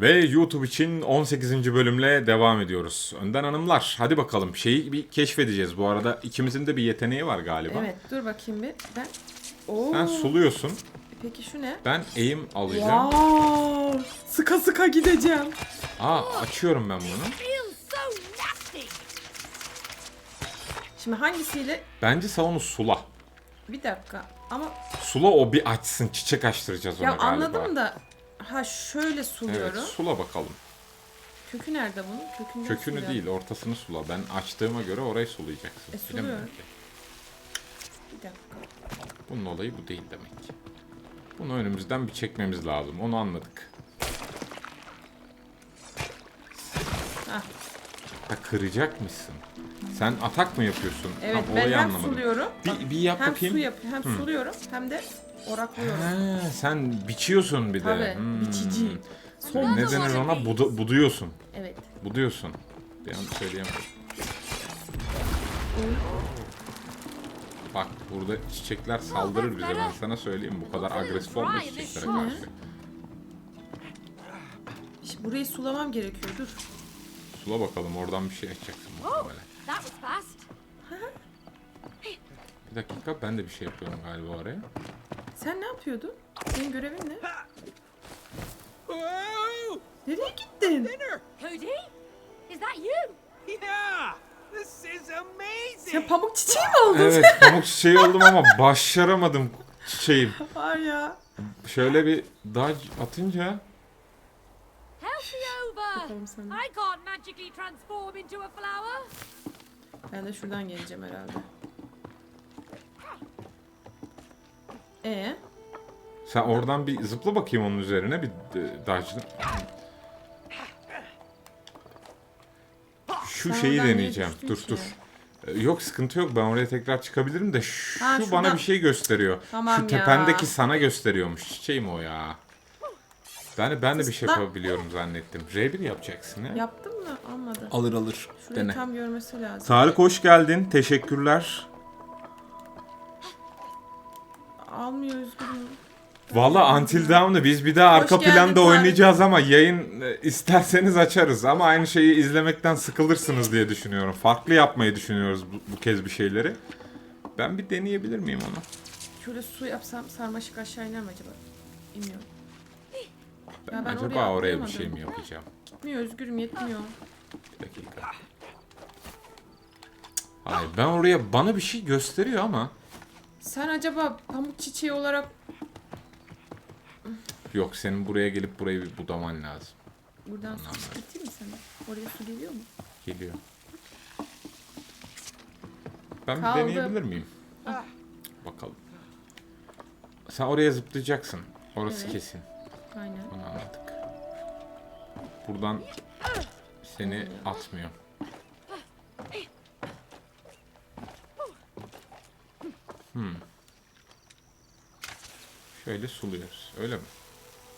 Ve YouTube için 18. bölümle devam ediyoruz. Önden hanımlar hadi bakalım şeyi bir keşfedeceğiz. Bu arada ikimizin de bir yeteneği var galiba. Evet dur bakayım bir. Ben... Oo. Sen suluyorsun. Peki şu ne? Ben eğim alacağım. Wow. Sıka sıka gideceğim. Aa açıyorum ben bunu. feels so nasty. Şimdi hangisiyle? Bence sen onu sula. Bir dakika. Ama Sula o bir açsın. Çiçek açtıracağız ona ya galiba. anladım da ha şöyle Evet suluyorum. sula bakalım. Kökü nerede bunun? Kökünden Kökünü suluyorum. değil ortasını sula. Ben açtığıma göre orayı sulayacaksın. E, suluyorum. Ki. Bir dakika. Bunun olayı bu değil demek ki. Bunu önümüzden bir çekmemiz lazım. Onu anladık. Hah. Ha kıracak mısın? Sen atak mı yapıyorsun? Evet Tam ben hem anlamadım. suluyorum. Bir, bir yap hem bakayım. su yap hem suluyorum hem de oraklıyorum. Sen biçiyorsun bir de. Tabii. Hmm. Biçici. Son Ne denir ona? Budu, buduyorsun. Evet. Buduyorsun. Bir an söyleyemedim. Bak burada çiçekler saldırır bize ben sana söyleyeyim bu kadar agresif olma çiçeklere karşı. İşte burayı sulamam gerekiyor. Dur. Sula bakalım oradan bir şey açacaksın Oh, muhtemelen. that was fast. Bir dakika ben de bir şey yapıyorum galiba oraya. Sen ne yapıyordun? Senin görevin ne? Nereye gittin? Dinner! Cody, is that you? Yeah! This is amazing! Sen pamuk çiçeği mi oldun? Evet pamuk çiçeği oldum ama başaramadım çiçeğim. Var ya. Şöyle bir dodge atınca Help me over. Bakalım sana. I can't magically transform into a flower. Ben de şuradan geleceğim herhalde. Ee, sen oradan bir zıpla bakayım onun üzerine bir e, dodge'la. Şu Sen şeyi deneyeceğim. Dur ki? dur. E, Yok sıkıntı yok ben oraya tekrar çıkabilirim de şu Ha, bana şuradan. bir şey gösteriyor. Tamam şu ya. tependeki sana gösteriyormuş. Çiçeğim o ya. Ben ben de bir şey yapabiliyorum zannettim. R1 yapacaksın ya. yaptın mı? Almadı. Alır alır. Şurayı Dene. tam görmesi lazım. Tarık hoş geldin. Teşekkürler. Almıyor üzgünüm. Valla Until Dawn'ı biz bir daha arka geldin planda Tarık. oynayacağız ama yayın e, isterseniz açarız. Ama aynı şeyi izlemekten sıkılırsınız diye düşünüyorum. Farklı yapmayı düşünüyoruz bu, bu kez bir şeyleri. Ben bir deneyebilir miyim onu? Şöyle su yapsam sarmaşık aşağı iner mi acaba? İnmiyor. Ben, Ya ben acaba oraya oraya, bir atlayamadım. şey mi yapacağım? Gitmiyor özgürüm yetmiyor. Bir dakika. Hayır ben oraya bana bir şey gösteriyor ama Sen acaba pamuk çiçeği olarak yok senin buraya gelip burayı bir budaman lazım. buradan su çıkartayım mı sana? Oraya su geliyor mu? Geliyor. Ben bir Kaldı. deneyebilir miyim? Bakalım. Sen oraya zıplayacaksın. Orası Evet. kesin. Aynen. Onu anladık. Buradan seni atmıyor. Şöyle suluyoruz. Öyle mi?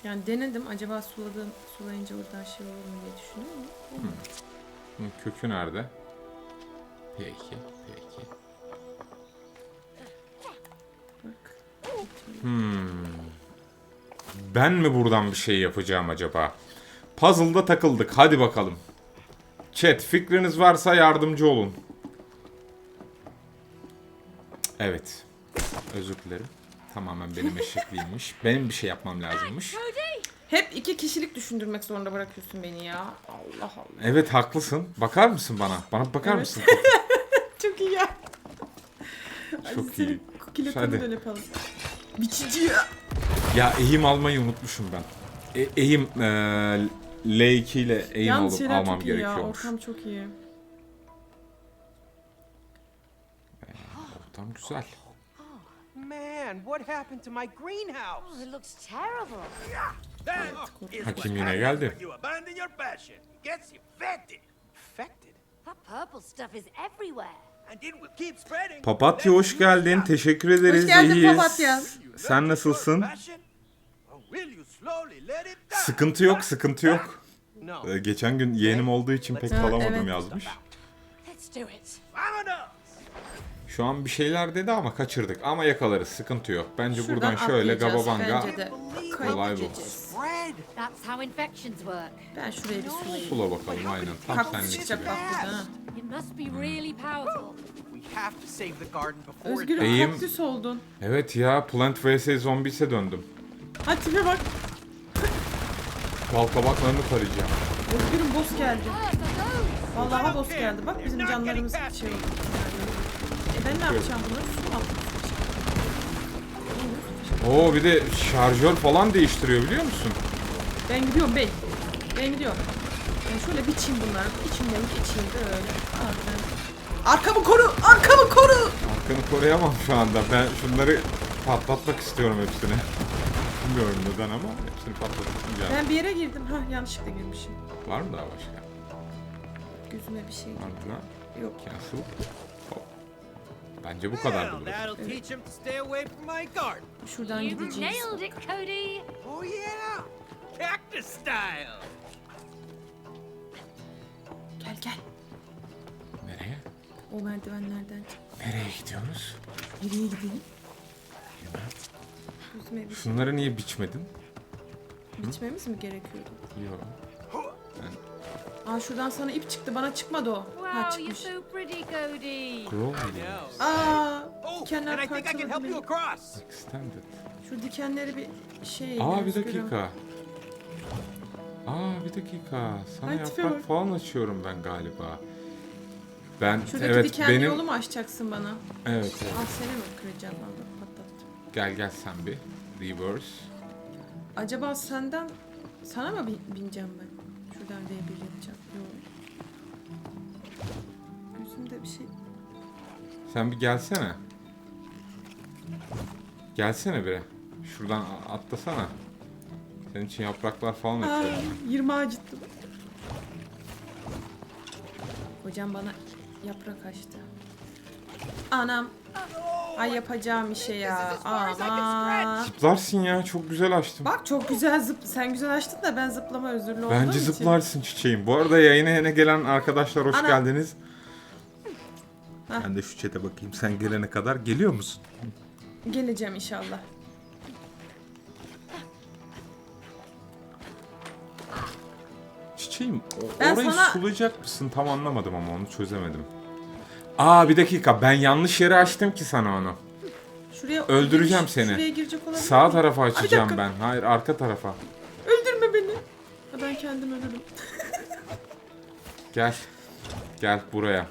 Yani denedim acaba suladığım sulayınca oradan şey olur mu diye düşünüyorum olmadı. Bunun kökü nerede? Peki, peki. Bak. Hmm. Ben mi buradan bir şey yapacağım acaba? Puzzle'da takıldık. Hadi bakalım. Chat fikriniz varsa yardımcı olun. Evet. Özür dilerim. Tamamen benim eşekliğimmiş. Benim bir şey yapmam lazımmış. Hep iki kişilik düşündürmek zorunda bırakıyorsun beni ya. Allah Allah. Evet haklısın. Bakar mısın bana? Bana bakar Evet. mısın? Çok iyi ya. Çok Hadi senin iyi. Kukilatını Hadi. da yapalım. Biçici ya. Ya eğim almayı unutmuşum ben. E- eğim eee, L2 ile eğim Yalnız alıp şeyler almam çok iyi ya. gerekiyormuş. Ortam çok iyi. Ortam güzel. Man, what happened to my greenhouse? oh, it looks terrible. That is Hakim what yine happens geldi. when you abandon your passion. It gets infected. Infected? That purple stuff is everywhere. And it will keep spreading. Papatya hoş geldin. Teşekkür ederiz. Hoş geldin İyiyiz. papatya. Sen nasılsın? Sıkıntı yok, sıkıntı yok. Ee, geçen gün yeğenim olduğu için pek kalamadım evet. yazmış. Şu an bir şeyler dedi ama kaçırdık. Ama yakalarız, sıkıntı yok. Bence Şuradan buradan şöyle atlayacağız gababanga. Bence de. Kolay bu. gideceğiz. bread. That's how infections work. Ben şuraya bir sulayayım. Sula bakalım aynen. Tam Kaktüs senlik çıkacak gibi. bak burada ha. It must be really powerful. We have to save the garden before it Özgür'üm Beyim- kaktüs oldun. Evet ya Plant vs Zombies'e döndüm. Hadi tipe bak. Bal kabaklarını tarayacağım. Özgür'üm boss geldi. Vallahi boss geldi. Bak bizim canlarımız şey oldu. Ben ne yapacağım bunu? Su mu atmak Oo bir de şarjör falan değiştiriyor biliyor musun? Ben gidiyorum bey. Ben gidiyorum. Ben şöyle biçeyim bunları. İçimden geçeyim böyle. Aa, ben... Arkamı koru! Arkamı koru! Arkanı koruyamam şu anda. Ben şunları patlatmak istiyorum hepsini. Bilmiyorum neden ama hepsini patlatacağım. Ben bir yere girdim. Ha yanlışlıkla girmişim. Var mı daha başka? Gözüme bir şey girdi. Yok. cancel. Bence bu kadar Well, bulur. that'll teach him to stay away from my garden. Şuradan You gideceğiz. nailed it, Cody. Oh yeah, cactus style. Gel gel. Nereye? O merdivenlerden çık. Nereye gidiyoruz? Nereye gidelim? Bir şey. Şunları niye biçmedin? Biçmemiz mi gerekiyordu? Yok. Aa şuradan sana ip çıktı. Bana çıkmadı o. Ha Wow, you're çıkmış. so pretty, Cody. No. Aa Oh, dikenler and I think I can help you across. extended. Şu dikenleri bir şey... Aa bir Özgür'üm. dakika. Aa bir dakika. Sana Ay, tipe yaprak bak. falan açıyorum ben galiba. Ben Şuradaki evet dikenli benim yolu mu açacaksın bana? evet, evet. Al seni mi kıracağım ben de patlattım. Gel gel sen bir reverse. Acaba senden sana mı bin- bineceğim ben? Şuradan R1 yapacağım. Yok. Gözümde bir şey. Sen bir gelsene. Gelsene bir. Şuradan atlasana. Senin için yapraklar falan Aa, açıyorum. 20 acıttı. Hocam bana yaprak açtı. Anam. Ay yapacağım işe ya. Aman. Zıplarsın ya çok güzel açtım. Bak çok güzel zıp. Sen güzel açtın da ben zıplama özürlü olduğum Bence için. zıplarsın çiçeğim. Bu arada yayına yeni gelen arkadaşlar hoş Ana. geldiniz. Hah. Ben de şu çete bakayım. Sen gelene kadar geliyor musun? Geleceğim inşallah. Çiçeğim o- Ben orayı sana- sulayacak mısın? Tam anlamadım ama onu çözemedim. Aa bir dakika ben yanlış yere açtım ki sana onu. Şuraya Öldüreceğim seni. Şuraya girecek olabilir Sağ tarafa açacağım dakika. ben. Hayır arka tarafa. Öldürme beni. Ha, Ben kendim ölürüm. Gel. Gel buraya.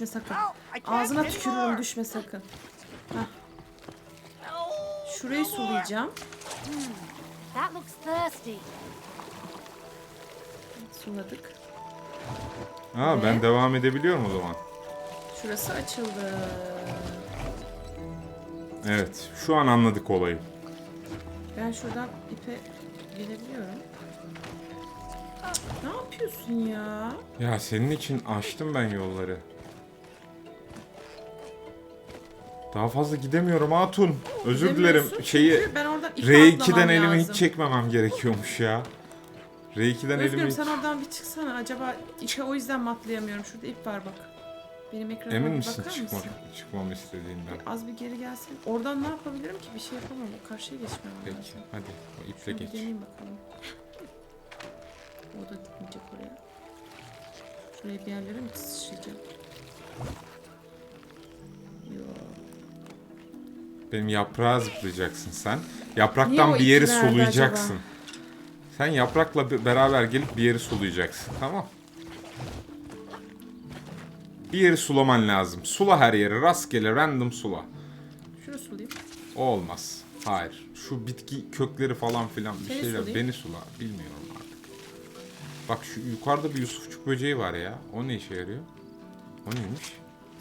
Düşme sakın. Ağzına tükürürüm düşme sakın. Hah. Şurayı sulayacağım. Thirsty. Suladık. Aa ben Ve- devam edebiliyorum o zaman. Şurası açıldı. Evet. Şu an anladık olayı. Ben şuradan ipe gelebiliyorum. Ne yapıyorsun ya? Ya senin için açtım ben yolları. Daha fazla gidemiyorum Hatun. Özür dilerim. Şeyi çünkü ben oradan ipe R2'den atlamam elimi lazım. hiç çekmemem gerekiyormuş ya. R2'den elimi Özgürüm hiç... sen oradan bir çıksana. Acaba ipe o yüzden mi atlayamıyorum? Şurada ip var bak. Benim ekranıma Emin misin bakar çıkmak, mısın? çıkmamı istediğinden? Az bir geri gelsin. Oradan ne yapabilirim ki? Bir şey yapamam. Karşıya geçmem Peki lazım. hadi o iple geç. deneyeyim bakalım. O da gitmeyecek oraya. Şuraya bir yerlere mi sıçrayacağım? Benim yaprağa zıplayacaksın sen. Niye Yapraktan o bir yeri sulayacaksın. acaba? Sen yaprakla beraber gelip bir yeri sulayacaksın. Tamam. Bir yeri sulaman lazım. Sula her yeri. Rastgele random sula. Şunu sulayayım. O olmaz. Hayır. Şu bitki kökleri falan filan bir Seni şeyler. sulayayım. Beni sula. Bilmiyorum artık. Bak şu yukarıda bir Yusufçuk böceği var ya. O ne işe yarıyor? O neymiş?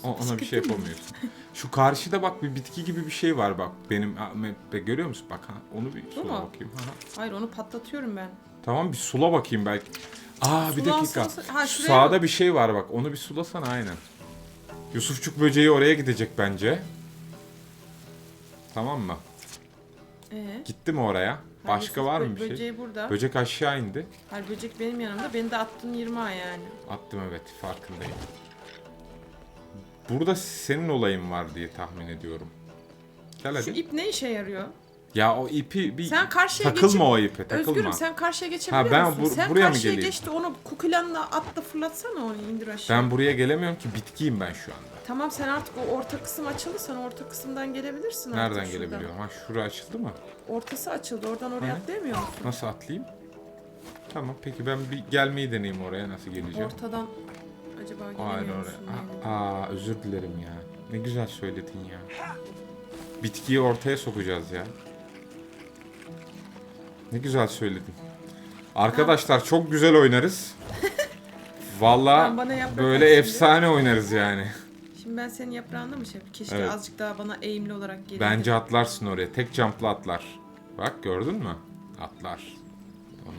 O, ona bir şey yapamıyorsun. Şu karşıda bak bir bitki gibi bir şey var bak. Benim map'te görüyor musun? Bak ha. Onu bir sula mu? bakayım. Ha. Hayır onu patlatıyorum ben. Tamam bir sula bakayım belki. Aa bir Sulansın dakika. sen- ha, Sağda bir şey var bak. Onu bir sulasana aynen. Yusufçuk böceği oraya gidecek bence. Tamam mı? Ee? Gitti mi oraya? Başka Hayır, var bö- mı bir şey? Böceği burada. Böcek aşağı indi. Hayır böcek benim yanımda. Beni de attın 20 ay yani. Attım evet farkındayım. Burada senin olayın var diye tahmin ediyorum. Gel Şu hadi. ip ne işe yarıyor? Ya o ipi bir Sen karşıya takılma geçip- o ipe takılma. Özgürüm sen karşıya geçebiliyor Ha, ben musun? bu- sen buraya mı karşıya geleyim? geçti onu kukulanla atla fırlatsana onu indir aşağı. Ben buraya gelemiyorum ki bitkiyim ben şu anda. Tamam sen artık o orta kısım açıldı sen orta kısımdan gelebilirsin artık Nereden gelebiliyorum? Ha şura açıldı mı? Ortası açıldı oradan oraya Hı. atlayamıyor musun? Nasıl atlayayım? Tamam peki ben bir gelmeyi deneyeyim oraya nasıl geleceğim. Ortadan acaba Aynen gelemiyor musun? oraya. Aa, aa, özür dilerim ya. Ne güzel söyledin ya. Bitkiyi ortaya sokacağız ya. Ne güzel söyledin. Arkadaşlar çok güzel oynarız. Valla Ben bana yaprak böyle at şimdi. efsane oynarız yani. Şimdi ben senin yaprağında mı şey yapayım? Keşke Evet. azıcık daha bana eğimli olarak gelirdi. Bence atlarsın oraya. Tek jump'la atlar. Bak gördün mü? Atlar.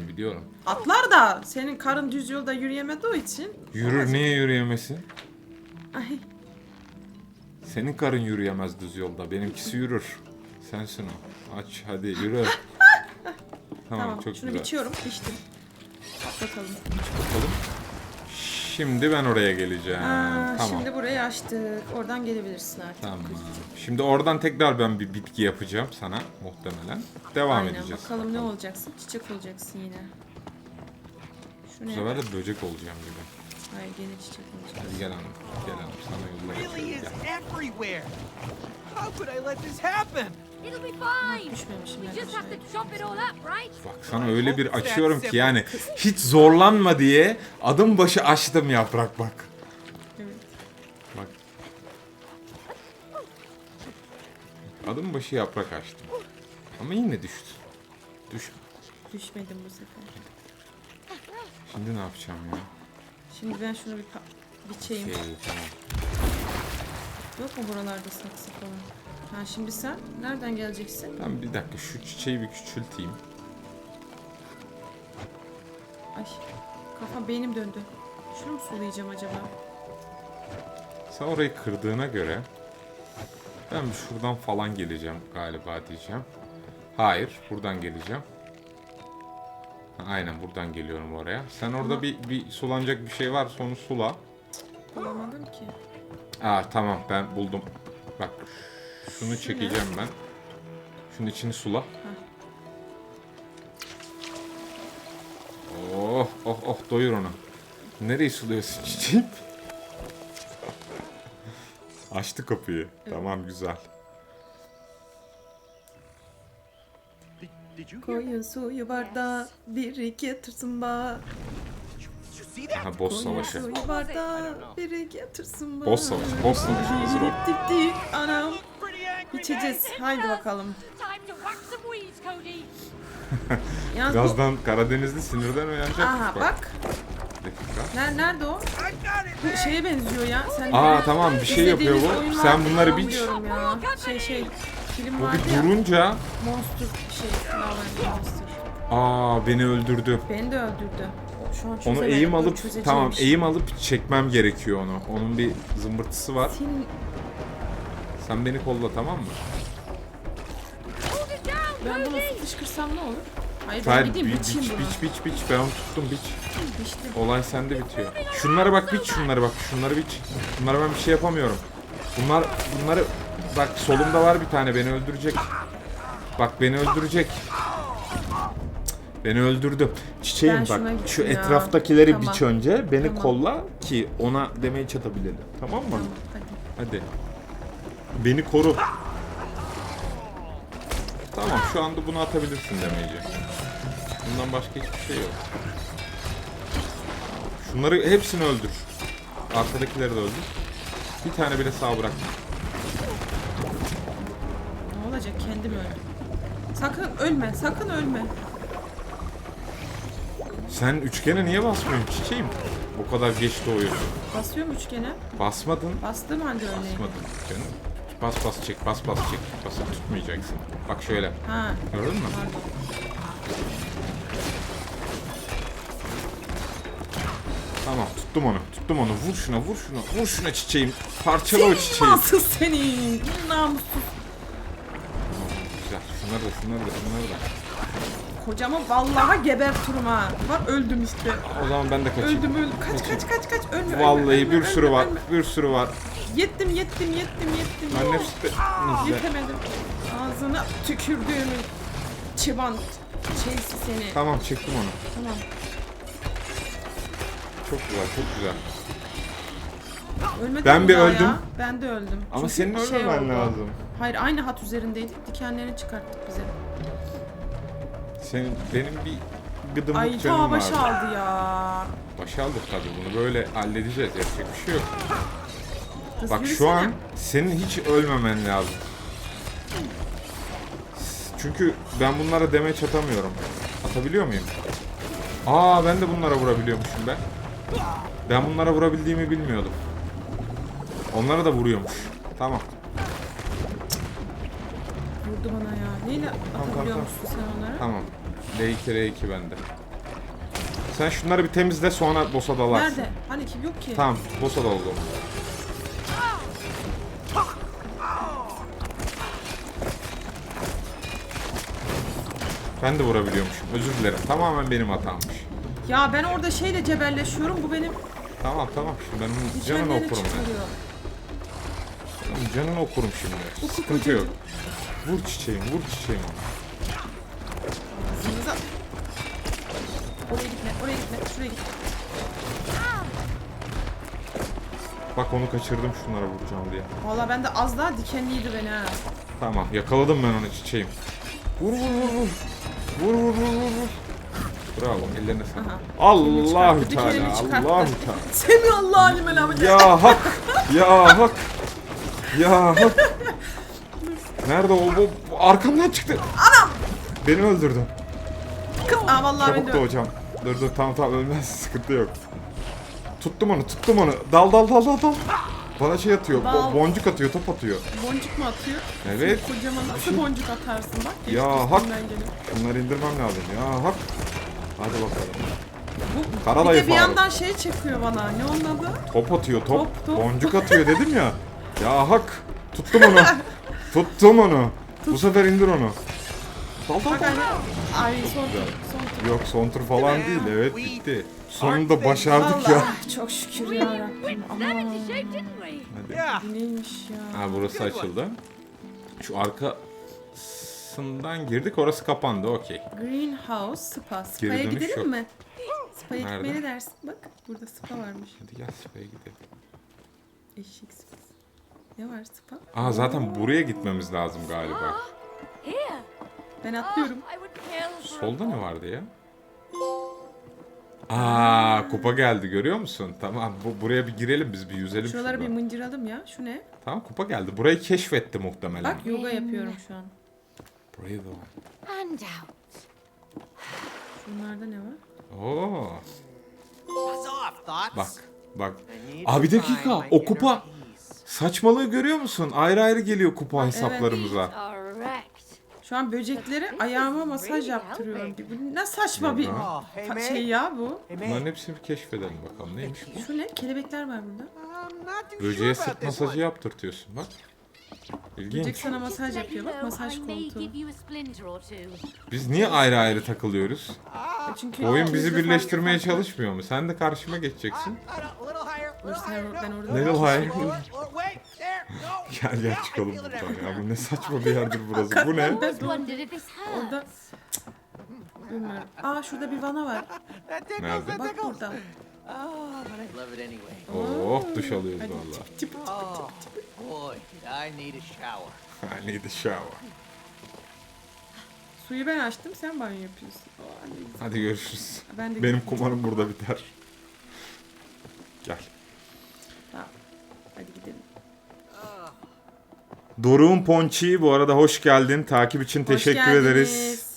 Biliyorum. Atlar da senin karın düz yolda yürüyemediği için. Yürür niye yürüyemesin? Ay Senin karın yürüyemez düz yolda. Benimkisi yürür. Sensin o. Aç hadi yürü. tamam, tamam, çok şunu güzel. biçiyorum biçtim. Bakalım. Bakalım. Şimdi ben oraya geleceğim. Aa, tamam. Şimdi burayı açtık. Oradan gelebilirsin artık. Tamam. Şimdi oradan tekrar ben bir bitki yapacağım sana muhtemelen. Devam Aynen edeceğiz. bakalım ne olacaksın? Çiçek olacaksın yine. Şu Bu sefer de böcek olacağım gibi. Hayır gene çiçek olacak. Hadi gel hanım. Gel hanım. Sana yolla Really is everywhere. How could I let this happen? It'll be fine. Düşmemişim We ben just have aşağıya. to chop it all up, right? Bak sana öyle bir açıyorum ki yani hiç zorlanma diye adım başı açtım yaprak bak. Evet. Bak. Adım başı yaprak açtım. Ama yine düştü. Düş. Düşmedim bu sefer. Şimdi ne yapacağım ya? Şimdi ben şunu bir pa- biçeyim. Şey, tamam. Yok mu buralarda saksı falan? Ha şimdi sen nereden geleceksin? Tamam bir dakika şu çiçeği bir küçülteyim. Ay kafam beynim döndü. Şunu mu sulayacağım acaba? Sen orayı kırdığına göre ben şuradan falan geleceğim galiba diyeceğim. Hayır, buradan geleceğim. Ha, Aynen buradan geliyorum oraya. Sen orada bir, bir sulanacak bir şey varsa onu sula. Bulamadım ki. Aa tamam ben buldum. Bak şunu çekeceğim ben. Şunun içini sula. Oh oh oh doyur onu. Nereyi suluyorsun çiçeğim? Açtı kapıyı. Tamam güzel. Koyun suyu bardağa. Did you see that? Aha boss Koyun savaşı. suyu bardağa biri getirsin bana. Boss savaşı, boss savaşı. Hazır ol. Dip dip anam. İçeceğiz. Haydi bakalım. Yalnız bu... Birazdan Karadenizli sinirden uyanacak. Aha bak. Bir dakika. Ner nerede o? Bu şeye benziyor ya. Sen Aa tamam bir şey yapıyor izlediğimiz bu. Sen bunları biç. Ya. Şey şey. Film Bu vardı bir ya. durunca Monster şey. Flower Monster. aa beni öldürdü. Beni de öldürdü. O Şu an Onu çözemedim. eğim Dur, alıp çözeceğim tamam işte. eğim alıp çekmem gerekiyor onu. Onun bir zımbırtısı var. Senin Sen beni kolla tamam mı? Ben bunu fışkırsam ne olur? Hayır ben Hayır gideyim bi- biçeyim biç bunu. biç biç biç ben onu tuttum biç. Biçtim. Olay sende bitiyor. Şunları bak biç şunları bak şunları biç. Bunlara ben bir şey yapamıyorum. Bunlar bunları bak solumda var bir tane beni öldürecek. Bak beni öldürecek. Beni öldürdü. Çiçeğim Ben bak şuna şu ya. etraftakileri Tamam. biç önce beni Tamam. kolla ki ona demeye çatabilelim. Tamam mı? Hadi. Hadi. Beni koru. Tamam şu anda bunu atabilirsin demeyeceğim. Bundan başka hiçbir şey yok. Şunları hepsini öldür. Arkadakileri de öldür. Bir tane bile sağ bırakma. Ne olacak kendim öldüm. Sakın ölme sakın ölme. Sen üçgene niye basmıyorsun çiçeğim? O kadar geç doğuyorsun. Basıyorum üçgene. Basmadın. Bastığım halde örneğin. Basmadın canım. Bas bas çek, bas bas çek. Basıp tutmayacaksın. Bak şöyle. Ha Gördün mü? pardon. Tamam tuttum onu. Tuttum onu. Vur şuna vur şuna. Vur şuna çiçeğim. Parçala o çiçeği. İmansız senin. Namussuz. Güzel. Şunları da şunları da şunları da. Kocamı vallahi gebertirim ha. Bak öldüm işte. O zaman ben de kaçayım. Öldüm öldüm. Kaç kaç kaç kaç. Ölme ölme, Vallahi ölme, bir sürü ölme, var. ölme. Bir sürü var. Yettim yettim yettim yettim. Ben nefsi de... Neyse. Yetemedim. Ağzına tükürdüğümün çıban şeysi seni. Tamam çektim onu. Tamam. Çok güzel çok güzel. Ölmedim Ben bir öldüm. Ya. Ben de öldüm. Ama Çünkü senin şey ölmemen oldu. lazım. Hayır aynı hat üzerindeydik. Dikenlerini çıkarttık bize. Senin benim bir gıdımlık Ay canım ta var. baş aldı ya. Başa aldık tabii bunu böyle halledeceğiz yapacak bir şey yok. Kız Bak şu yürüsene. an senin hiç ölmemen lazım. Çünkü ben bunlara demeç atamıyorum. Atabiliyor muyum? Aa ben de bunlara vurabiliyormuşum ben. Ben bunlara vurabildiğimi bilmiyordum. Onlara da vuruyormuş. Tamam. Vurdu bana ya. Neyle tamam, tamam. musun sen onlara? Tamam. L2 R2 bende. Sen şunları bir temizle sonra boss'a dalarsın. Nerede? Hani kim yok ki? Tamam, boss'a dalalım. Ben de vurabiliyormuşum. Özür dilerim. Tamamen benim hatammış. Ya ben orada şeyle cebelleşiyorum. Bu benim Tamam tamam. Şimdi ben onun canını okurum ben. çıkarıyor. Onun Canını okurum şimdi. Sıkıntı yok. Vur çiçeğim, vur çiçeğim ona. Ağzınıza. Oraya gitme, oraya gitme, şuraya git. Bak onu kaçırdım şunlara vuracağım diye. Valla ben de az daha dikenliydi beni ha. Tamam yakaladım ben onu çiçeğim. Vur vur vur vur. Vur vur vur vur vur. Bravo ellerine sağlık. Dikenini Teala. Allahü Teala. Semih Allah'a limel abi. Ya hak. Ya hak. Ya hak. Nerede o? Bu, bu arkamdan çıktı. Anam. Beni öldürdü. Kız. Aa vallahi Çabuk da hocam. Dur dur tamam tamam ölmez sıkıntı yok. Tuttum onu tuttum onu. Dal dal dal dal dal. Bana şey atıyor. Dal. boncuk atıyor, top atıyor. boncuk mu atıyor? Evet. Kocaman nasıl boncuk atarsın bak. Ya hak. Şunları indirmem lazım. Ya hak. Hadi bakalım. Bu, Karadayı bir de bir yandan şey çekiyor bana. Ne onun adı? Top atıyor top. Top, top. Boncuk atıyor dedim ya. Ya hak. Tuttum onu. Tuttum onu. Bu sefer indir onu. Bak dal. hani. Ay son tur. Son tur. Yok son tur falan değil. Evet bitti. Sonunda başardık ya. Çok şükür ya Rabbim. Aman. Bu neymiş ya? Ha burası açıldı. Şu arkasından girdik. Orası kapandı. Okey. Greenhouse Spa. Spa'ya dönüş gidelim yok. mi? Spa'ya Nerede? gitmeye ne dersin? Bak burada spa varmış. Hadi gel spa'ya gidelim. Eşek spası. Ne var spa? Aa zaten buraya gitmemiz lazım galiba. Here. Ben atlıyorum. I would kill for a Solda ne vardı ya? Aa kupa geldi görüyor musun? Tamam bu buraya bir girelim biz bir yüzelim Şuraları bir şurada. mıncıralım ya. Şu ne? Tamam kupa geldi. Burayı keşfetti muhtemelen. Bak yoga yapıyorum şu an. Burayı da var. Şunlarda ne var? Oo. Bak bak. Abi bir dakika o kupa saçmalığı görüyor musun? Ayrı ayrı geliyor kupa hesaplarımıza. Şu an böcekleri ayağıma masaj yaptırıyorum. Bu ne saçma bir hey, fa- man. şey ya bu. Bunların hepsini bir keşfedelim bakalım neymiş bu? Şu ne? Kelebekler var burada. Böceğe sırt masajı yaptırtıyorsun bak. Böcek İlginç. sana masaj yapıyor. Bak masaj koltuğu. Biz niye ayrı ayrı takılıyoruz? Ah, Çünkü Bu oyun bizi birleştirmeye çalışmıyor mu? Sen de karşıma geçeceksin. Dur sen ben orada Little da- Gel gel çıkalım buradan ya. Bu ne saçma bir yerdir burası. Bu ne? Orada bilmiyorum. Aa şurada bir vana var. Nerede? Bak burada. Oh. Oh duş alıyoruz valla. Oh, boy, I need a shower. I need a shower. Suyu ben açtım sen banyo yapıyorsun. Güzel. Hadi görüşürüz. Ben de Benim kumarım burada biter. Gel. Tamam. Hadi gidelim. Doruk'un Ponçi bu arada hoş geldin. Takip için Hoş teşekkür ederiz. geldiniz.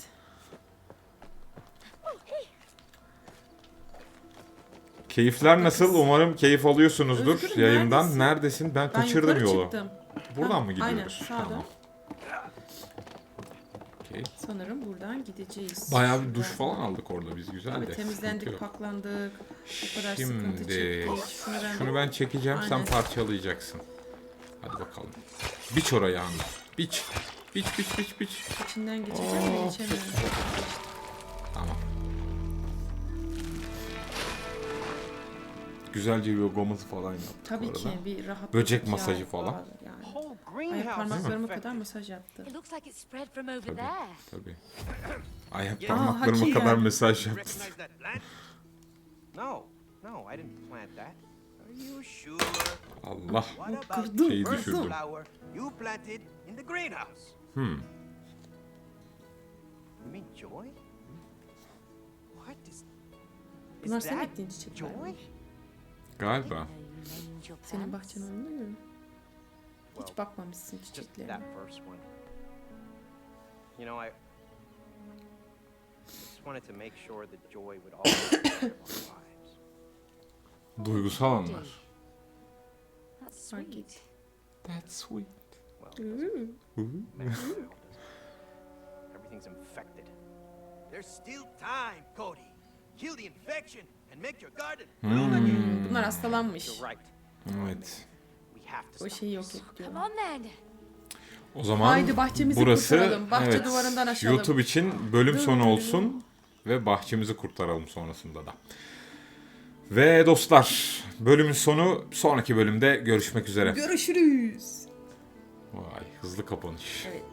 Keyifler nasıl? Umarım keyif alıyorsunuzdur Özgürüm, yayından. neredesin? Neredesin? Ben Ben kaçırdım yolu. çıktım. Buradan Ha, mı gidiyoruz? Aynen. Tamam. Okey. Sanırım buradan gideceğiz. Bayağı bir duş falan aldık orada biz güzel Tabii de. temizlendik, sıkıntı paklandık. O kadar sıkıntı Şimdi çektik. Şunu ben, şunu ben çekeceğim sen Aynen. parçalayacaksın. Hadi bakalım. Biç orayı Ahmet. Biç. Biç biç biç biç. içinden geçeceğim de geçemiyorum. Tamam. güzelce yogamızı falan yaptık Tabii ki bir rahat Böcek masajı falan. abi Yani. Whole Ayak greenhouse parmaklarıma infected. kadar masaj yaptı. It looks like it's spread from over Tabii. there. Tabii. Ayak parmaklarıma Haki kadar ya. mesaj yaptı. Recognize that plant? No, no, I didn't plant that. Are you sure? Allah. What about kırdı, Şeyi düşürdüm. flower you planted in the greenhouse? Hmm. You mean joy? What is? Bunlar Is senin that ektiğin çiçekler joy? mi? Galiba. Senin bahçen önünde mi? Hiç Well, bakmamışsın çiçeklerine. that first one. You know, I I just wanted to make sure that joy would always Duygusal anlar. That's sweet. et. That's sweet. İt? Everything's infected. There's still time, Cody. Kill the infection and make your garden Hmm. bloom again. Bunlar hastalanmış. You're right. Evet. O şeyi yok et Come on then. O zaman Haydi bahçemizi burası kurtaralım. Bahçe evet, duvarından aşalım. YouTube için bölüm sonu olsun ve bahçemizi kurtaralım sonrasında da. Ve dostlar bölümün sonu sonraki bölümde görüşmek üzere. Görüşürüz. Vay hızlı kapanış. Evet.